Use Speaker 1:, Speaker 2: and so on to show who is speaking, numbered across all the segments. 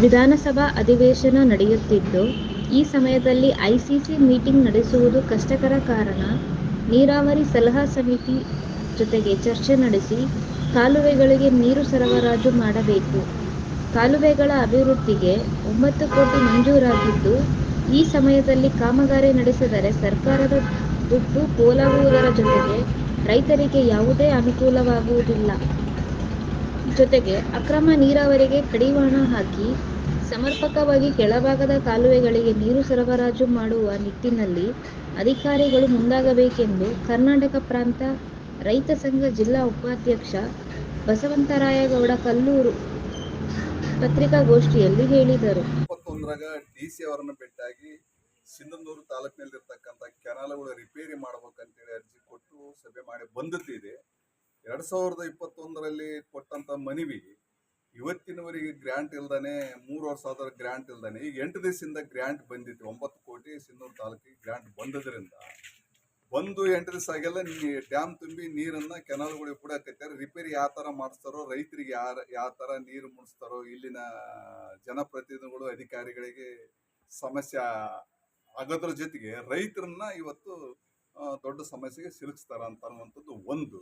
Speaker 1: ವಿಧಾನಸಭಾ ಅಧಿವೇಶನ ನಡೆಯುತ್ತಿದ್ದು, ಈ ಸಮಯದಲ್ಲಿ ಐಸಿಸಿ ಮೀಟಿಂಗ್ ನಡೆಸುವುದು ಕಷ್ಟಕರ ಕಾರಣ. ನೀರಾವರಿ ಸಲಹಾ ಸಮಿತಿ ಜೊತೆಗೆ ಚರ್ಚೆ ನಡೆಸಿ ಕಾಲುವೆಗಳಿಗೆ ನೀರು ಸರಬರಾಜು ಮಾಡಬೇಕು. ಕಾಲುವೆಗಳ ಅಭಿವೃದ್ಧಿಗೆ ಒಂಬತ್ತು ಕೋಟಿ ಮಂಜೂರಾಗಿದ್ದು, ಈ ಸಮಯದಲ್ಲಿ ಕಾಮಗಾರಿ ನಡೆಸಿದರೆ ಸರ್ಕಾರದ ದುಡ್ಡು ಪೋಲಾಗುವುದರ ಜೊತೆಗೆ ರೈತರಿಗೆ ಯಾವುದೇ ಅನುಕೂಲವಾಗುವುದಿಲ್ಲ. ಜೊತೆಗೆ ಅಕ್ರಮ ನೀರಾವರಿಗೆ ಕಡಿವಾಣ ಹಾಕಿ ಸಮರ್ಪಕವಾಗಿ ಕೆಳಭಾಗದ ಕಾಲುವೆಗಳಿಗೆ ನೀರು ಸರಬರಾಜು ಮಾಡುವ ನಿಟ್ಟಿನಲ್ಲಿ ಅಧಿಕಾರಿಗಳು ಮುಂದಾಗಬೇಕೆಂದು ಕರ್ನಾಟಕ ಪ್ರಾಂತ ರೈತ ಸಂಘ ಜಿಲ್ಲಾ ಉಪಾಧ್ಯಕ್ಷ ಬಸವಂತರಾಯಗೌಡ ಕಲ್ಲೂರು ಪತ್ರಿಕಾಗೋಷ್ಠಿಯಲ್ಲಿ ಹೇಳಿದರು.
Speaker 2: ಇಪ್ಪತ್ತೊಂದರಾಗ ಡಿ ಸಿ ಅವರನ್ನ ಭೇಟಿಯಾಗಿ ಸಿಂಧನೂರು ತಾಲೂಕಿನಲ್ಲಿರ್ತಕ್ಕಂಥ ಕೆನಾಲ್ಗಳು ರಿಪೇರಿ ಮಾಡಬೇಕಂತೇಳಿ ಅರ್ಜಿ ಕೊಟ್ಟು ಸಭೆ ಮಾಡಿ ಬಂದದ್ದಿದೆ. ಎರಡ್ ಸಾವಿರದ ಇಪ್ಪತ್ತೊಂದರಲ್ಲಿ ಕೊಟ್ಟಂತ ಮನವಿ ಇವತ್ತಿನವರೆಗೆ ಗ್ರ್ಯಾಂಟ್ ಇಲ್ದಾನೆ, ಮೂರುವರೆ ಸಾವಿರ ಗ್ರ್ಯಾಂಟ್ ಇಲ್ದಾನೆ. ಈಗ ಎಂಟು ದಿವಸದಿಂದ ಗ್ರ್ಯಾಂಟ್ ಬಂದಿತ್ತು, ಒಂಬತ್ತು ಕೋಟಿ ಸಿನ್ನೂರು ತಾಲೂಕಿಗೆ ಗ್ರ್ಯಾಂಟ್ ಬಂದದ್ರಿಂದ. ಒಂದು ಎಂಟು ದಿವಸ ಆಗಿಲ್ಲ ಡ್ಯಾಮ್ ತುಂಬಿ ನೀರನ್ನ ಕೆನಾಲ್ಗಳಿಗೆ ಬಿಡಕತ್ತಾರೆ ರಿಪೇರಿ ಯಾವ ತರ ಮಾಡಿಸ್ತಾರೋ, ರೈತರಿಗೆ ಯಾರ, ಯಾವ ತರ ನೀರು ಮುಡಿಸ್ತಾರೋ, ಇಲ್ಲಿನ ಜನಪ್ರತಿನಿಧಿಗಳು, ಅಧಿಕಾರಿಗಳಿಗೆ ಸಮಸ್ಯೆ ಆಗೋದ್ರ ಜೊತೆಗೆ ರೈತರನ್ನ ಇವತ್ತು ದೊಡ್ಡ ಸಮಸ್ಯೆಗೆ ಸಿಲುಕಿಸ್ತಾರ ಅಂತ ಅನ್ನುವಂಥದ್ದು ಒಂದು.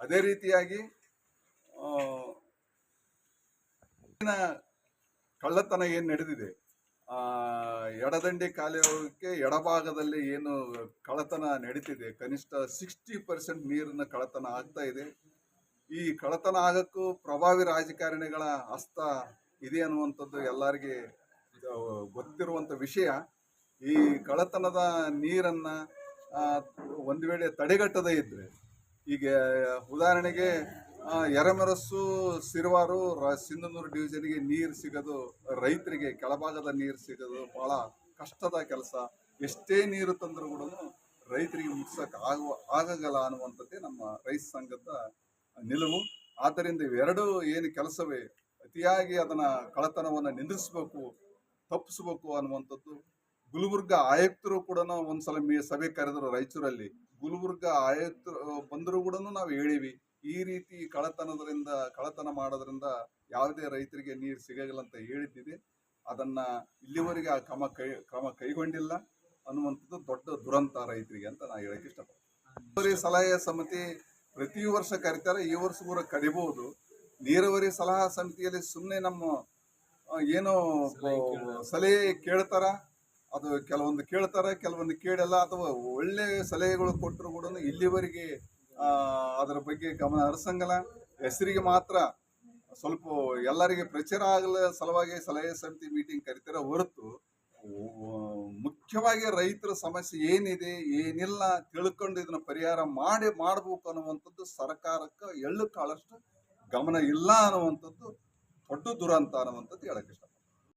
Speaker 2: ಅದೇ ರೀತಿಯಾಗಿ ಕಳ್ಳತನ ಏನ್ ನಡೆದಿದೆ? ಆ, ಎಡದಂಡೆ ಕಾಲುವೆಗೆ ಎಡಭಾಗದಲ್ಲಿ ಏನು ಕಳ್ಳತನ ನಡೀತಿದೆ? ಕನಿಷ್ಠ ಸಿಕ್ಸ್ಟಿ ಪರ್ಸೆಂಟ್ ನೀರಿನ ಕಳ್ಳತನ ಆಗ್ತಾ ಇದೆ. ಈ ಕಳ್ಳತನ ಆಗಕ್ಕೂ ಪ್ರಭಾವಿ ರಾಜಕಾರಣಿಗಳ ಹಸ್ತ ಇದೆ ಅನ್ನುವಂಥದ್ದು ಎಲ್ಲರಿಗೆ ಗೊತ್ತಿರುವಂಥ ವಿಷಯ. ಈ ಕಳ್ಳತನದ ನೀರನ್ನ ಒಂದು ವೇಳೆ ತಡೆಗಟ್ಟದೇ ಇದ್ರೆ, ಈಗ ಉದಾಹರಣೆಗೆ ಎರಮೆರಸ್ಸು ಸಿರುವಾರು ಸಿಂಧನೂರು ಡಿವಿಷನ್ಗೆ ನೀರು ಸಿಗೋದು, ರೈತರಿಗೆ ಕೆಳಭಾಗದ ನೀರು ಸಿಗೋದು ಬಹಳ ಕಷ್ಟದ ಕೆಲಸ. ಎಷ್ಟೇ ನೀರು ತಂದರೂ ಕೂಡ ರೈತರಿಗೆ ಮುಗಿಸೋಕೆ ಆಗುವ ಆಗಲ್ಲ ಅನ್ನುವಂಥದ್ದೇ ನಮ್ಮ ರೈತ ಸಂಘದ ನಿಲುವು. ಆದ್ದರಿಂದ ಇವೆರಡು ಏನು ಕೆಲಸವೇ ಅತಿಯಾಗಿ ಅದನ್ನ ಕಳತನವನ್ನು ನಿಂದಿಸಬೇಕು ತಪ್ಪಿಸ್ಬೇಕು ಅನ್ನುವಂಥದ್ದು ಗುಲ್ಬರ್ಗ ಆಯುಕ್ತರು ಕೂಡ ಒಂದ್ಸಲ ಮೀ, ಸಭೆ ಕರೆದರು ರಾಯಚೂರಲ್ಲಿ ಗುಲ್ಬರ್ಗ ಆಯುಕ್ತರು ಬಂದರೂ ಕೂಡ ನಾವು ಹೇಳಿವಿ ಈ ರೀತಿ ಕಳತನದಿಂದ ಕಳತನ ಮಾಡೋದ್ರಿಂದ ಯಾವುದೇ ರೈತರಿಗೆ ನೀರು ಸಿಗಲ್ಲ ಅಂತ ಹೇಳಿದ್ದೀವಿ. ಅದನ್ನ ಇಲ್ಲಿವರೆಗೆ ಆ ಕ್ರಮ ಕೈ ಕ್ರಮ ಕೈಗೊಂಡಿಲ್ಲ ಅನ್ನುವಂಥದ್ದು ದೊಡ್ಡ ದುರಂತ ರೈತರಿಗೆ ಅಂತ ನಾ ಹೇಳಕ್ ಇಷ್ಟಪಡ್ತೀನಿ. ಸಲಹೆ ಸಮಿತಿ ಪ್ರತಿ ವರ್ಷ ಕರಿತಾರೆ ಈ ವರ್ಷ ಕೂಡ ಕರಿಬಹುದು ನೀರಾವರಿ ಸಲಹಾ ಸಮಿತಿಯಲ್ಲಿ ಸುಮ್ಮನೆ ನಮ್ಮ ಏನು ಸಲಹೆ ಕೇಳ್ತಾರ. ಅದು ಕೆಲವೊಂದು ಕೇಳ್ತಾರ ಕೆಲವೊಂದು ಕೇಳಲ್ಲ ಅಥವಾ ಒಳ್ಳೆ ಸಲಹೆಗಳು ಕೊಟ್ಟರು ಕೂಡ ಇಲ್ಲಿವರೆಗೆ ಅದರ ಬಗ್ಗೆ ಗಮನ ಹರಿಸಂಗಲ್ಲ. ಹೆಸರಿಗೆ ಮಾತ್ರ ಸ್ವಲ್ಪ ಎಲ್ಲರಿಗೆ ಪ್ರಚಾರ ಆಗಲ ಸಲುವಾಗಿ ಸಲಹೆ ಸಮಿತಿ ಮೀಟಿಂಗ್ ಕರಿತಾರೆ ಹೊರತು ಮುಖ್ಯವಾಗಿ ರೈತರ ಸಮಸ್ಯೆ ಏನಿದೆ, ಏನಿಲ್ಲ ತಿಳ್ಕೊಂಡು ಇದನ್ನ ಪರಿಹಾರ ಮಾಡಿ ಮಾಡಬೇಕು ಅನ್ನುವಂಥದ್ದು ಸರ್ಕಾರಕ್ಕೆ ಎಳ್ಳು ಕಾಳಷ್ಟು ಗಮನ ಇಲ್ಲ ಅನ್ನುವಂಥದ್ದು ದೊಡ್ಡ ದುರಂತ ಅನ್ನುವಂಥದ್ದು ಹೇಳಕ್ಕೆ ಇಷ್ಟ